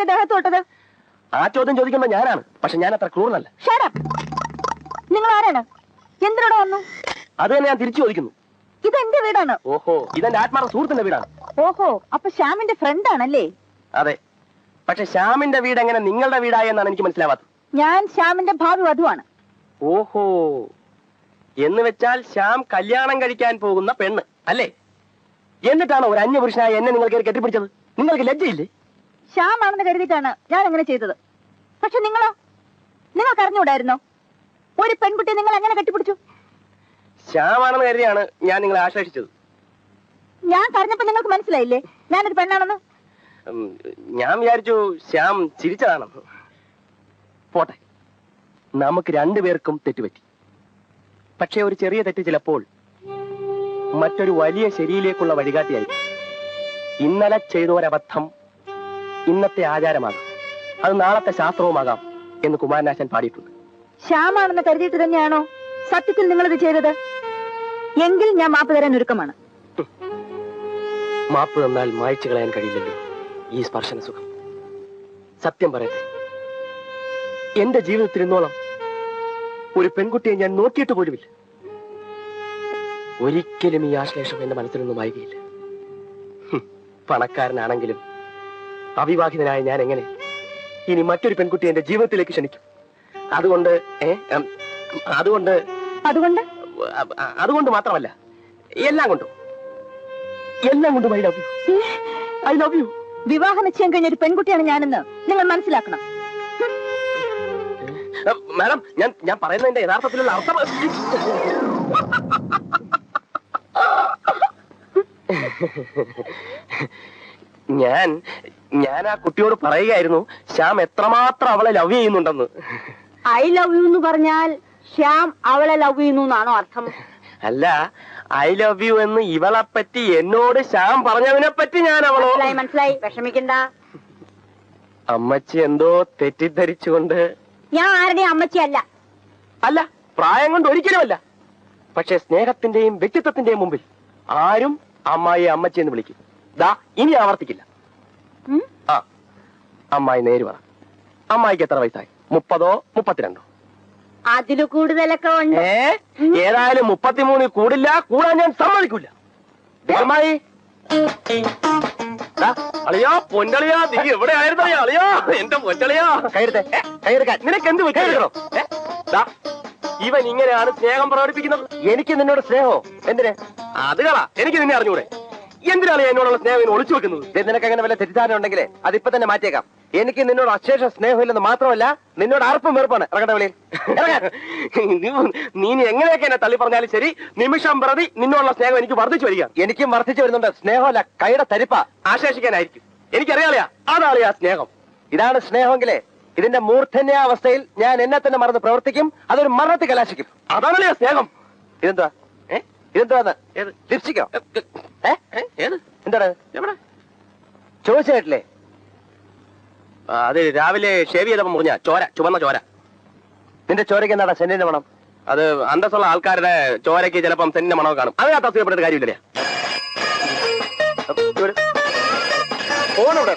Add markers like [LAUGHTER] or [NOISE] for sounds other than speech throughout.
എന്റെ ദേഹത്ത് തൊട്ടത്? ആ ചോദ്യം ചോദിക്കുമ്പോ ഞാനാണ്. പക്ഷെ ഞാൻ അത്ര ക്രൂരനല്ല നിങ്ങൾ ആരാണ്? എന്തിനോട് വന്നു? അത് തന്നെ ഞാൻ തിരിച്ചു ചോദിക്കുന്നു. ഇത് എന്റെ വീടാണ്. ഓഹോ ഇതെന്റെ ആത്മാർത്ഥ സുഹൃത്തിന്റെ വീടാണ്. ഓഹോ അപ്പൊ ശ്യാമിന്റെ ഫ്രണ്ട് ആണല്ലേ? അതെ. പക്ഷെ ശ്യാമിന്റെ വീട് എങ്ങനെ നിങ്ങളുടെ വീടായി എന്നാണ് എനിക്ക് മനസ്സിലാവാത്തത്. ഞാൻ ശ്യാമിന്റെ ഭാവി വധുവാണ്. ഓഹോ. എന്ന് വെച്ചാൽ ശ്യാം കല്യാണം കഴിക്കാൻ പോകുന്ന പെണ്ണ് അല്ലേ? എന്നിട്ടാണോ ഒരു അന്യപുരുഷനായ എന്നെ നിങ്ങൾ കയറി കെട്ടിപ്പിടിച്ചത്? നിങ്ങൾക്ക് ലജ്ജയില്ലേ? ശ്യാം ആണെന്ന് കരുതിയിട്ടാണ് ഞാൻ അങ്ങനെ ചെയ്തത്. പക്ഷെ നിങ്ങളോ? നിങ്ങൾക്ക് അറിഞ്ഞുകൂടായിരുന്നോ? ഒരു പെൺകുട്ടി നിങ്ങൾ എങ്ങനെ കെട്ടിപ്പിടിച്ചു? ശ്യാമാണെന്ന് കരുതിയാണ് ഞാൻ നിങ്ങളെ ആശ്വസിച്ചത് ഞാൻ പറഞ്ഞപ്പോ നിങ്ങൾക്ക് മനസ്സിലായില്ലേ? ഞാനൊരു പെണ്ണാണെന്ന്? ഞാൻ വിചാരിച്ചു ശ്യാം ചിരിച്ചതാണെന്ന് പോട്ടെ. നമുക്ക് രണ്ടുപേർക്കും തെറ്റുപറ്റി. പക്ഷെ ഒരു ചെറിയ തെറ്റ് ചിലപ്പോൾ മറ്റൊരു വലിയ ശരിയിലേക്കുള്ള വഴികാട്ടിയായി ഇന്നലെ ചെയ്തോരബദ്ധം ഇന്നത്തെ ആചാരമാകാം. അത് നാളത്തെ ശാസ്ത്രവുമാകാം എന്ന് കുമാരനാശൻ പാടിയിട്ടുണ്ട്. ശ്യാമാണെന്ന് കരുതിയിട്ട് തന്നെയാണോ സത്യത്തിൽ നിങ്ങൾ ഇത് ചെയ്തത്? എങ്കിൽ ഞാൻ മാപ്പ് തരാൻ ഒരുക്കമാണ്. മാപ്പ് തന്നാൽ മായ്ച്ചു കളയാൻ കഴിയില്ലല്ലോ. ഈ സ്പർശന സുഖം. സത്യം പറയട്ടെ. എന്റെ ജീവിതത്തിൽ ഇന്നോളം ഒരു പെൺകുട്ടിയെ ഞാൻ നോക്കിയിട്ട് പോലുമില്ല. ഒരിക്കലും ഈ ആശ്ലേഷം എന്റെ മനസ്സിൽ നിന്നും വായികയില്ല പണക്കാരനാണെങ്കിലും അവിവാഹിതനായ ഞാൻ എങ്ങനെ ഇനി മറ്റൊരു പെൺകുട്ടി എന്റെ ജീവിതത്തിലേക്ക് ക്ഷണിക്കും. അതുകൊണ്ട് അതുകൊണ്ട് അതുകൊണ്ട്? അതുകൊണ്ട് മാത്രമല്ല എല്ലാം കൊണ്ടും. എല്ലാം കൊണ്ടും I love you I love you വിവാഹ നിശ്ചയം കഴിഞ്ഞ ഒരു പെൺകുട്ടിയാണ് ഞാനെന്ന് നിങ്ങൾ മനസ്സിലാക്കണം. മാഡം ഞാൻ ഞാൻ പറയുന്നതിന്റെ യഥാർത്ഥത്തിലുള്ള അർത്ഥം [LAUGHS] [LAUGHS] [LAUGHS] ഞാൻ ഞാൻ ആ കുട്ടിയോട് പറയുകയായിരുന്നു ശ്യാം എത്രമാത്രം അവളെ ലവ് ചെയ്യുന്നുണ്ടെന്ന്. ഐ ലവ് യു എന്ന് പറഞ്ഞാൽ ശ്യാം അവളെ ലവ് ചെയ്യുന്നു എന്നാണോ അർത്ഥം? അല്ല ഐ ലവ് യു എന്ന് ഇവളെ പറ്റി എന്നോട് ശ്യാം പറഞ്ഞതിനെ പറ്റി ഞാൻ അവളോ മനസ്സിലായി വിഷമിക്കണ്ട. അമ്മച്ചി എന്തോ തെറ്റിദ്ധരിച്ചുകൊണ്ട് ഞാൻ ആരുടെയും അമ്മച്ചിയല്ല അല്ല. പ്രായം കൊണ്ട് ഒരിക്കലുമല്ല പക്ഷെ സ്നേഹത്തിന്റെയും വ്യക്തിത്വത്തിന്റെയും മുമ്പിൽ ആരും അമ്മായി അമ്മച്ചി എന്ന് വിളിക്കും. ദാ ഇനി ആവർത്തിക്കില്ല. ആ അമ്മായി നേര് പറ. അമ്മായിക്ക് എത്ര വയസ്സായി? മുപ്പതോ മുപ്പത്തിരണ്ടോ? അതിൽ കൂടുതലൊക്കെ ഉണ്ട്. ഏ? ഏതായാലും മുപ്പത്തിമൂന്നിൽ കൂടില്ല കൂടാൻ ഞാൻ സമ്മതിക്കൂല. അമ്മായി. ദാ, അളിയാ പൊന്നളിയാ നീ എവിടെ ആയിരുന്നു അളിയാ? എന്റെ പൊന്നളിയാ. കയറുത്തെ കൈയെടുക്കാൻ. നിനക്ക് എന്ത് കൈയെടുക്കണോ? ദാ, ഇവൻ ഇങ്ങനെയാണ് സ്നേഹം പ്രകടിപ്പിക്കുന്നത്. എനിക്ക് നിന്നോട് സ്നേഹോ എന്തിനെ? അത് കളാ എനിക്ക് നിന്നെ അറിഞ്ഞൂടെ. എന്തിനാണ് എന്നോടുള്ള സ്നേഹം ഒളിച്ചു വെക്കുന്നത്? നിനക്ക് അങ്ങനെ വല്ല തെറ്റിദ്ധാരണ ഉണ്ടെങ്കിൽ അതിപ്പോ തന്നെ മാറ്റിയേക്കാം. എനിക്ക് നിന്നോട് അശേഷ സ്നേഹമില്ലെന്ന് മാത്രമല്ല നിന്നോട് ആർപ്പും വെറുപ്പാണ് ഇറങ്ങട്ടെ വിളിയിൽ. നീ- എങ്ങനെയൊക്കെ എന്നെ തള്ളി പറഞ്ഞാലും ശരി നിമിഷം പ്രതി നിന്നോടുള്ള സ്നേഹം എനിക്ക് വർദ്ധിച്ചു വരിക എനിക്കും വർദ്ധിച്ചു വരുന്നുണ്ട്. സ്നേഹമല്ല കൈയുടെ തരിപ്പ. ആശേഷിക്കാനായിരിക്കും. എനിക്കറിയാളിയാ അതാളിയാ സ്നേഹം. ഇതാണ് സ്നേഹമെങ്കിലേ ഇതിന്റെ മൂർധന്യാവസ്ഥയിൽ ഞാൻ എന്നെ തന്നെ മറന്ന് പ്രവർത്തിക്കും അതൊരു മരണത്തെ കലാശിക്കും. അതാണല്ലേ സ്നേഹം. ഇതെന്താ ഏ ഇതെന്താ ഏത്? ലിപ്സ്റ്റിക്കോ? ഏ ഏത്? എന്താണ്? എവിടെ? ചോദിച്ചു കേട്ടില്ലേ അത് രാവിലെ ഷേവ് ചെയ്തപ്പോ മുറിഞ്ഞ ചോര ചുവന്ന ചോര. നിന്റെ ചോരയ്ക്ക് എന്താടാ സെന്റിന്റെ മണം? അത് അന്തസ്സുള്ള ആൾക്കാരുടെ ചോരയ്ക്ക് ചിലപ്പം സെന്റിന്റെ മണം കാണും. അതിനകത്ത് അസുഖപ്പെട്ടിട്ട് കാര്യമില്ലേ ഫോണിവിടെ.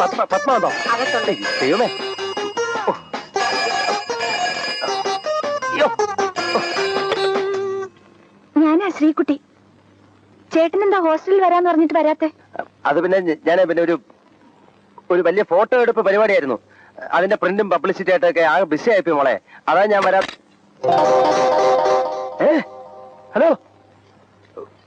പത്മ പത്മ ഉണ്ടോ ദൈവമേ. ഞാനാ ശ്രീകുട്ടി. ചേട്ടൻ എന്താ ഹോസ്റ്റലിൽ വരാന്ന് പറഞ്ഞിട്ട് വരാത്തെ? അത് പിന്നെ ഞാൻ പിന്നെ ഒരു ഒരു വലിയ ഫോട്ടോ എടുപ്പ് പരിപാടിയായിരുന്നു. അതിന്റെ പ്രിന്റും പബ്ലിസിറ്റി ആയിട്ടൊക്കെ ആകെ ബിസി ആയിപ്പോ മോളെ. അതാ ഞാൻ വരാ ഏ? ഹലോ?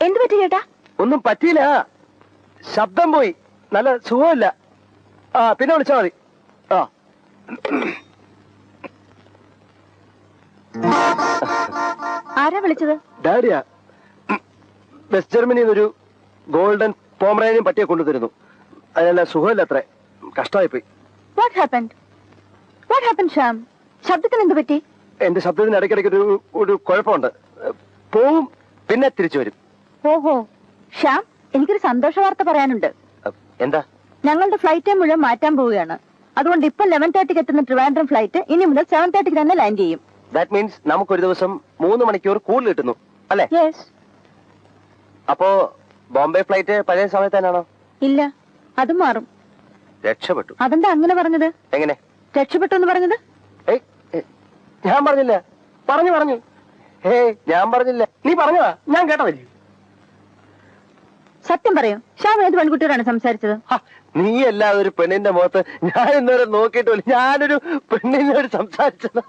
എന്ത് പറ്റി ചേട്ടാ? ഒന്നും പറ്റിയില്ല. ശബ്ദം പോയി. നല്ല സുഖമില്ല. ആ പിന്നെ വിളിച്ചാ മതി. ആ. ആരാ വിളിച്ചത്? ഡാഡിയാ. വെസ്റ്റ് ജർമ്മനിയിൽ ഒരു ഗോൾഡൻ പോമറേനിയും പട്ടിയെ കൊണ്ടുതരുന്നു അതിനല്ല സുഖമില്ല അത്ര കഷ്ടമായിപ്പോയി. What happened what happen Shyam ശബ്ദത്തിന് എന്ത് പറ്റി? എന്റെ ശബ്ദത്തിന് ഇടയ്ക്കിടയ്ക്ക് ഒരു ഒരു കുഴപ്പമുണ്ട്. പോവും പിന്നെ തിരിച്ചു വരും. ഓഹോ. ശ്യാം എനിക്കൊരു സന്തോഷ വാർത്ത പറയാനുണ്ട്. എന്താ? ഞങ്ങളുടെ ഫ്ലൈറ്റ് മുഴുവൻ മാറ്റാൻ പോവുകയാണ്. അതുകൊണ്ട് ഇപ്പൊ ലെവൻ തേർട്ടിക്ക് എത്തുന്ന ട്രിവാൻഡ്രം ഫ്ലൈറ്റ് ഇനി മുതൽ സെവൻ തേർട്ടിക്ക് തന്നെ ലാൻഡ് ചെയ്യും. ദാറ്റ് മീൻസ് നമുക്കൊരു ദിവസം മൂന്ന് മണിക്കൂർ കൂടുതൽ കിട്ടുന്നു അല്ലേ? അപ്പോ ബോംബെ ഫ്ലൈറ്റ് പഴയ സമയത്ത് തന്നെയാണോ? ഇല്ല അത് മാറും. രക്ഷപ്പെട്ടു. അതെന്താ അങ്ങനെ പറഞ്ഞത്? എങ്ങനെ? രക്ഷപ്പെട്ടു എന്ന് പറഞ്ഞത്? ഞാൻ പറഞ്ഞില്ല. പറഞ്ഞു പറഞ്ഞു. ഹേ ഞാൻ പറഞ്ഞില്ല. നീ പറഞ്ഞതാ ഞാൻ കേട്ടതല്ലേ? സത്യം പറയൂ ശ്യാം ഏത് പെൺകുട്ടിയോടാണ് സംസാരിച്ചത്? നീ എല്ലാ ഒരു പെണ്ണിന്റെ മുഖത്ത് ഞാൻ ഇന്നുവരെ നോക്കിയിട്ടില്ല ഞാനൊരു പെണ്ണിനോട് സംസാരിച്ചത്.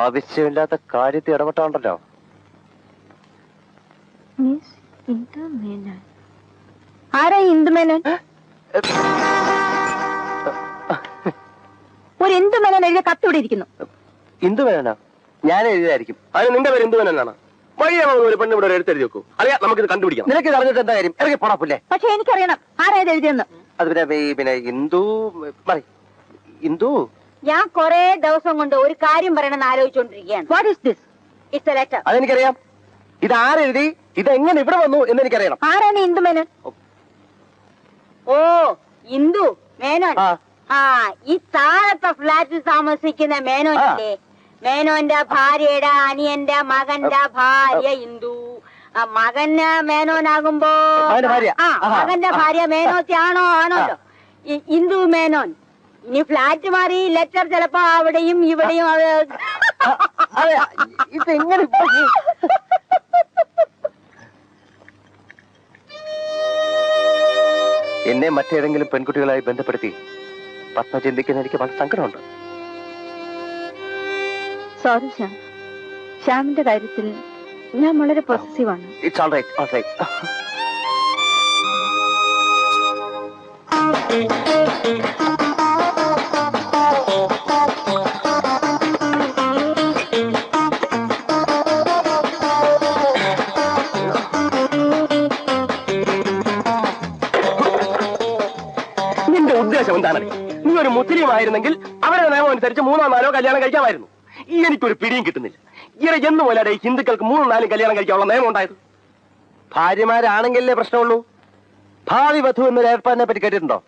ആവശ്യമില്ലാത്ത കാര്യത്തിൽ ഇടപെട്ടാണ്ടല്ലോ. മിസ് ആരാ ഒരു ഇന്ദു മേനോൻ എഴുതിയ കത്തിവിടെ ഇരിക്കുന്നു. ഇന്ദു വേണോ ഞാൻ എഴുതിയായിരിക്കും അതിന് നിന്റെ പേര് ഇന്ദു വേനാണ് വഴിയാണോ ഒരു പെണ്ണ് ഇവിടെ എടുത്തെഴുതി വെക്കൂ. അറിയാം ഇത് കണ്ടുപിടിക്കാം. നിനക്ക് അറിഞ്ഞിട്ട് എന്താ കാര്യം? ഇറങ്ങി പോടാപ്പില്ലേ പക്ഷെ എനിക്കറിയണം. ആരാ ഇത് എഴുതിയെന്ന് അത് പിന്നെ ഈ പിന്നെ ഇന്ദു ഇന്ദു? ഞാൻ കുറെ ദിവസം കൊണ്ട് ഒരു കാര്യം പറയണമെന്ന് ആലോചിച്ചുകൊണ്ടിരിക്കുകയാണ്. What is this it's a letter അതെനിക്കറിയാം. ഇത് ആരെഴുതി? ഇത് എങ്ങനെ ഇവിടെ വന്നു എന്ന് എനിക്കറിയണം ആരാണ് ഇന്ദു മേനോൻ? ഓ. ഇന്ദു മേനോൻ. ആ. ആ ഈ താഴത്തെ ഫ്ലാറ്റിൽ താമസിക്കുന്ന മേനോനില്ലേ? മേനോന്റെ ഭാര്യയുടെ അനിയന്റെ മകന്റെ ഭാര്യ ഇന്ദു. ആ മകന് മേനോനാകുമ്പോ മകന്റെ ഭാര്യ. ആ. മകന്റെ ഭാര്യ മേനോത്തി ആണോ ആണോല്ലോ? ഇന്ദു മേനോൻ. ഇനി ഫ്ലാറ്റ് മാറി ലെറ്റർ ചിലപ്പോ അവിടെയും ഇവിടെയും അത് ഇത് എങ്ങനെ എന്നെ മറ്റേതെങ്കിലും പെൺകുട്ടികളായി ബന്ധപ്പെടുത്തി പത്മ ചിന്തിക്കുന്ന എനിക്ക് വളരെ സങ്കടമുണ്ട്. സോറി ശ്യാം. ശ്യാമിന്റെ കാര്യത്തിൽ ഞാൻ വളരെ പോസിറ്റീവ് ആണ്. It's all right all right മുസ്ലിം അവരുടെ നിയമം അനുസരിച്ച് മൂന്നോ നാലോ കല്യാണം കഴിക്കാമായിരുന്നു. എനിക്കൊരു പിടിയും കിട്ടുന്നില്ല. ഇങ്ങനെ എന്ന് ഈ ഹിന്ദുക്കൾക്ക് മൂന്നും നാലും കല്യാണം കഴിക്കാനുള്ള നിയമം ഉണ്ടായത്? ഭാര്യമാരാണെങ്കിലേ പ്രശ്നമുള്ളൂ? ഭാവി വധു എന്നൊരു ഏർപ്പാടിനെ പറ്റി കേട്ടിട്ടുണ്ടോ?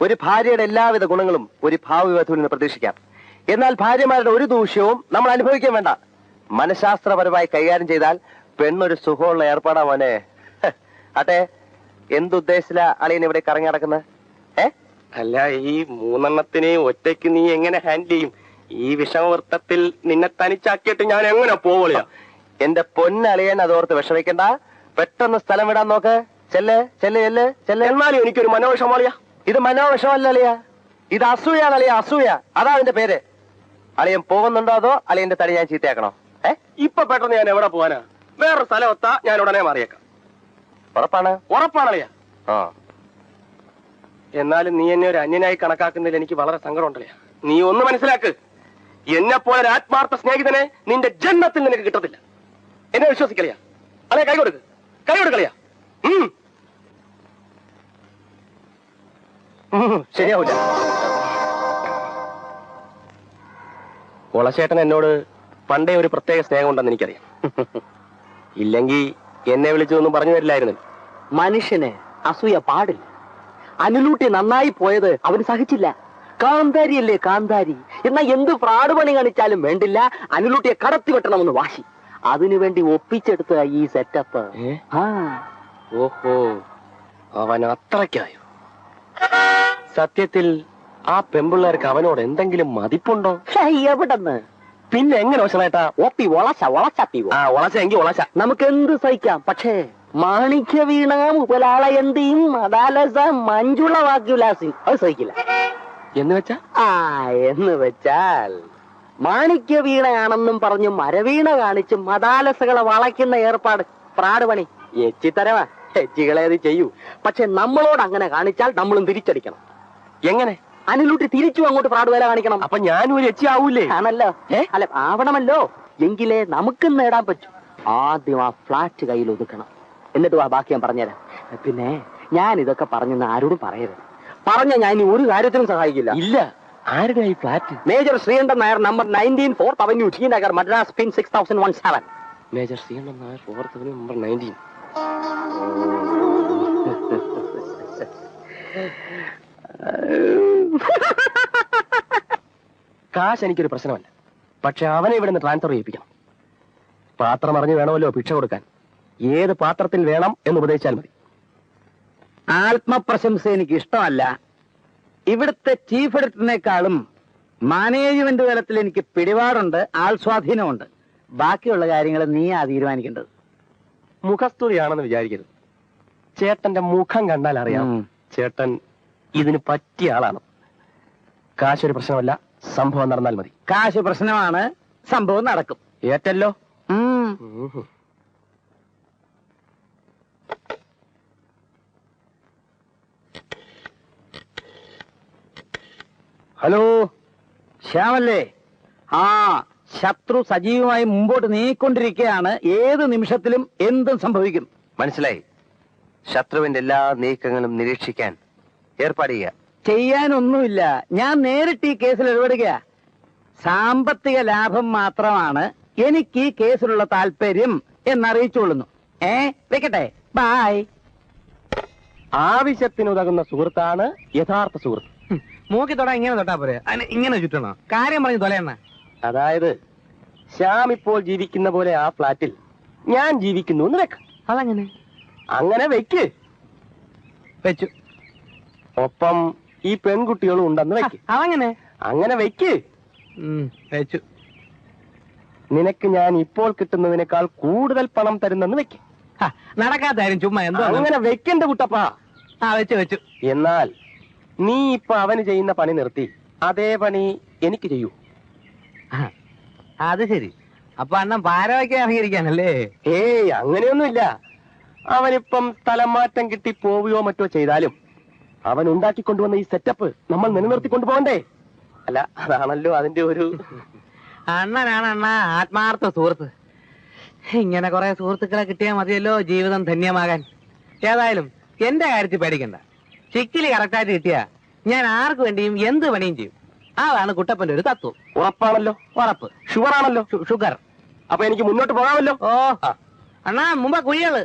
ഒരു ഭാര്യയുടെ എല്ലാവിധ ഗുണങ്ങളും ഒരു ഭാവി വധുവിൽ നിന്ന് പ്രതീക്ഷിക്കാം. എന്നാൽ ഭാര്യമാരുടെ ഒരു ദൂഷ്യവും നമ്മൾ അനുഭവിക്കാൻ വേണ്ട. മനഃശാസ്ത്രപരമായി കൈകാര്യം ചെയ്താൽ പെണ്ണൊരു സുഖമുള്ള ഏർപ്പാടാ മോനെ. അട്ടെ എന്തുദ്ദേശിച്ചില്ല അളിയൻ ഇവിടെ കറങ്ങി നടക്കുന്നത്? ഏ? അല്ല ഈ മൂന്നെണ്ണത്തിനെ ഒറ്റയ്ക്ക് നീ എങ്ങനെ ഹാൻഡിൽ ചെയ്യും? ഈ വിഷമവൃത്തത്തിൽ നിന്നെ തനിച്ചാക്കിയിട്ട് ഞാൻ എങ്ങനെ പോവളിയാ എന്റെ പൊന്നലയൻ അതോർത്ത് വിഷമിക്കണ്ട. പെട്ടെന്ന് സ്ഥലം വിടാൻ നോക്ക്. ചെല്ലേ ചെല്ലേ ചെല്ലേ ചെല്ലേ. എന്നാലും എനിക്കൊരു മനോവിഷമളിയാ ഇത് മനോവിഷമല്ല അളിയ. ഇത് അസൂയാണ് അളിയ അസൂയ. അതാ അതിന്റെ പേര്. അളിയൻ പോകുന്നുണ്ടോ അതോ അളിയന്റെ തടി ഞാൻ ചീത്തയാക്കണോ? ഏ? ഇപ്പൊ പെട്ടെന്ന് ഞാൻ എവിടെ പോവാനാ? വേറൊരു സ്ഥലം ഒത്താ ഞാൻ ഉടനെ മാറിയേക്കാം. ഉറപ്പാണ്? ഉറപ്പാണ് അളിയ. ആ. എന്നാലും നീ എന്നെ ഒരു അന്യനായി കണക്കാക്കുന്നതിൽ എനിക്ക് വളരെ സങ്കടമുണ്ടല്ലേ? നീ ഒന്ന് മനസ്സിലാക്ക്. എന്നെ പോലെ ഒരു ആത്മാർത്ഥ സ്നേഹിതനെ നിന്റെ ജന്മത്തിൽ നിനക്ക് കിട്ടത്തില്ല. എന്നെ വിശ്വസിക്കലയാ? അതെ കൈ കൊടുക്ക്. കൈ കൊടുക്കളിയാ ഉം. ഉം, ശരിയാവൂല. കുളശേട്ടൻ എന്നോട് പണ്ടേ ഒരു പ്രത്യേക സ്നേഹമുണ്ടെന്ന് എനിക്കറിയാം. ഇല്ലെങ്കിൽ എന്നെ വിളിച്ചതൊന്നും പറഞ്ഞു തരില്ലായിരുന്നു മനുഷ്യനെ അസൂയ പാടില്ല. അനുലൂട്ടി നന്നായി പോയത് അവൻ സഹിച്ചില്ല. കാന്താരി അല്ലേ കാന്താരി? എന്നാ എന്ത് ഫ്രാഡ് പണി കാണിച്ചാലും വേണ്ടില്ല. അനുലൂട്ടിയെ കടത്തി വെട്ടണമെന്ന് വാശി. അതിനുവേണ്ടി ഒപ്പിച്ചെടുത്ത ഈ സെറ്റപ്പ് ഓഹോ. അവൻ അത്രയ്ക്കായോ? സത്യത്തിൽ ആ പെമ്പിള്ളേർക്ക് അവനോട് എന്തെങ്കിലും മതിപ്പുണ്ടോ? എവിടെന്ന്? പിന്നെ എങ്ങനെ വശമായിട്ടാ ഒപ്പി വളച്ച വളച്ചപ്പി ആ ഒളച്ച എങ്കിൽ ഒളച്ച നമുക്ക് എന്ത് സഹിക്കാം? പക്ഷേ മാണിക്യ വീണ മുതലാളയന്തിയും മദാലസ മഞ്ജുള വാക്യുലാസി അത് സഹിക്കില്ല. എന്ന് വെച്ചാ? ആ എന്ന് വെച്ചാൽ മാണിക്യ വീണയാണെന്നും പറഞ്ഞു മരവീണ കാണിച്ച് മതാലസകളെ വളയ്ക്കുന്ന ഏർപ്പാട്. പ്രാട് പണി. എച്ചിത്തരവാ. എച്ചികളേത് ചെയ്യൂ. പക്ഷെ നമ്മളോട് അങ്ങനെ കാണിച്ചാൽ നമ്മളും തിരിച്ചടിക്കണം. എങ്ങനെ? അനിലൂട്ടി തിരിച്ചു അങ്ങോട്ട് പ്രാടുവേല കാണിക്കണം. അപ്പൊ ഞാനും ഒരു എച്ചി ആവൂലേ? ആണല്ലോ? അല്ല ആവണമല്ലോ. എങ്കിലേ നമുക്കും നേടാൻ പറ്റൂ. ആദ്യം ആ ഫ്ലാറ്റ് കയ്യിൽ ഒതുക്കണം എന്നിട്ട് വാ ബാക്കി ഞാൻ പറഞ്ഞുതരാം പിന്നെ ഞാൻ ഇതൊക്കെ പറഞ്ഞെന്ന് ആരോടും പറയരുത്. പറഞ്ഞ ഞാൻ ഇനി ഒരു കാര്യത്തിനും സഹായിക്കില്ല. ഇല്ല. ആരുടെ ഈ flat? Major Sreekantan Nair number nineteen fourth avenue T Nagar Madras pin six thousand one seven major Sreekantan Nair fourth number nineteen കാശ് എനിക്കൊരു പ്രശ്നമല്ല. പക്ഷെ അവനെ ഇവിടെ നിന്ന് ട്രാൻസ്ഫർ ചെയ്യിപ്പിക്കണം. പാത്രം അറിഞ്ഞു വേണമല്ലോ ഭിക്ഷ കൊടുക്കാൻ. ഏത് പാത്രത്തിൽ വേണം എന്ന് ഉപദേശിച്ചാൽ മതി. ആത്മപ്രശംസ എനിക്ക് ഇഷ്ടമല്ല. ഇവിടുത്തെ ചീഫ് എഡിറ്ററിനേക്കാളും മാനേജ്മെന്റ് തലത്തിൽ എനിക്ക് പിടിപാടുണ്ട് ആൾ സ്വാധീനമുണ്ട് ബാക്കിയുള്ള കാര്യങ്ങൾ നീയാ തീരുമാനിക്കേണ്ടത്. മുഖസ്തുതിയാണെന്ന് വിചാരിക്കരുത്. ചേട്ടന്റെ മുഖം കണ്ടാൽ അറിയാം. ചേട്ടൻ ഇതിന് പറ്റിയ ആളാണ്. കാശൊരു പ്രശ്നമല്ല സംഭവം നടന്നാൽ മതി. കാശ് പ്രശ്നമാണ് സംഭവം നടക്കും. ഏറ്റല്ലോ? ഹലോ ശ്യാമല്ലേ? ആ ശത്രു സജീവമായി മുമ്പോട്ട് നീക്കൊണ്ടിരിക്കുകയാണ്. ഏത് നിമിഷത്തിലും എന്തും സംഭവിക്കും. മനസ്സിലായി. ശത്രുവിന്റെ എല്ലാ നീക്കങ്ങളും നിരീക്ഷിക്കാൻ ഏർപ്പാട് ചെയ്യുക. ചെയ്യാനൊന്നുമില്ല. ഞാൻ നേരിട്ട് ഈ കേസിൽ ഇടപെടുക സാമ്പത്തിക ലാഭം മാത്രമാണ് എനിക്ക് ഈ കേസിലുള്ള താല്പര്യം എന്നറിയിച്ചുകൊള്ളുന്നു. ഏ വെക്കട്ടെ. ബായ് ആവശ്യത്തിനുതകുന്ന സുഹൃത്താണ് യഥാർത്ഥ സുഹൃത്ത്. മൂക്കി തൊടാ ഇങ്ങനെ തൊട്ടാ പോരെ. അതിന് ഇങ്ങനെ ചുറ്റണോ. കാര്യം പറഞ്ഞു തൊലയണ്ണ. അതായത് ശ്യാം ഇപ്പോൾ ജീവിക്കുന്ന പോലെ ആ ഫ്ലാറ്റിൽ ഞാൻ ജീവിക്കുന്നു എന്ന് വെക്ക. അതങ്ങനെ. അങ്ങനെ വെക്ക്. വെച്ചു. ഒപ്പം ഈ പെൺകുട്ടികളും ഉണ്ടെന്ന് വെക്ക്. അതങ്ങനെ. അങ്ങനെ വെക്ക്. വെച്ചു. നിനക്ക് ഞാൻ ഇപ്പോൾ കിട്ടുന്നതിനേക്കാൾ കൂടുതൽ പണം തരുന്നെന്ന് വെക്ക്. നടക്കാത്ത ചുമ്മാ എന്തോ അങ്ങനെ വെക്കണ്ട കുട്ടപ്പാ. ആ വെച്ചു വെച്ചു. എന്നാൽ നീ ഇപ്പൊ അവന് ചെയ്യുന്ന പണി നിർത്തി. അതേ പണി എനിക്ക് ചെയ്യൂ. അത് ശരി. അപ്പൊ അണ്ണൻ ഭാരവാക്കി ഇറങ്ങിയിരിക്കാനല്ലേ ഏയ് അങ്ങനെയൊന്നുമില്ല. അവനിപ്പം സ്ഥലം മാറ്റം കിട്ടി പോവുകയോ മറ്റോ ചെയ്താലും അവൻ ഉണ്ടാക്കിക്കൊണ്ടുവന്ന ഈ സെറ്റപ്പ് നമ്മൾ നിലനിർത്തി കൊണ്ടുപോകണ്ടേ? അല്ല അതാണല്ലോ അതിന്റെ ഒരു അണ്ണനാണ് അണ്ണ ആത്മാർത്ഥ സുഹൃത്ത്. ഇങ്ങനെ കുറെ സുഹൃത്തുക്കളെ കിട്ടിയാൽ മതിയല്ലോ ജീവിതം ധന്യമാകാൻ. ഏതായാലും എന്റെ കാര്യത്തിൽ പേടിക്കണ്ട. ചിക്കിലി കറക്റ്റായിട്ട് കിട്ടിയാ ഞാൻ ആർക്ക് വേണ്ടിയും എന്ത് പണിയും ചെയ്യും? അതാണ് കുട്ടപ്പന്റെ ഒരു തത്വം. ഉറപ്പാണല്ലോ? ഉറപ്പ്. ഷുഗർ ആണല്ലോ ഷുഗർ. അപ്പൊ എനിക്ക് മുന്നോട്ട് പോകാമല്ലോ? ഓ അണ്ണാ മുമ്പ് കുഴികൾ.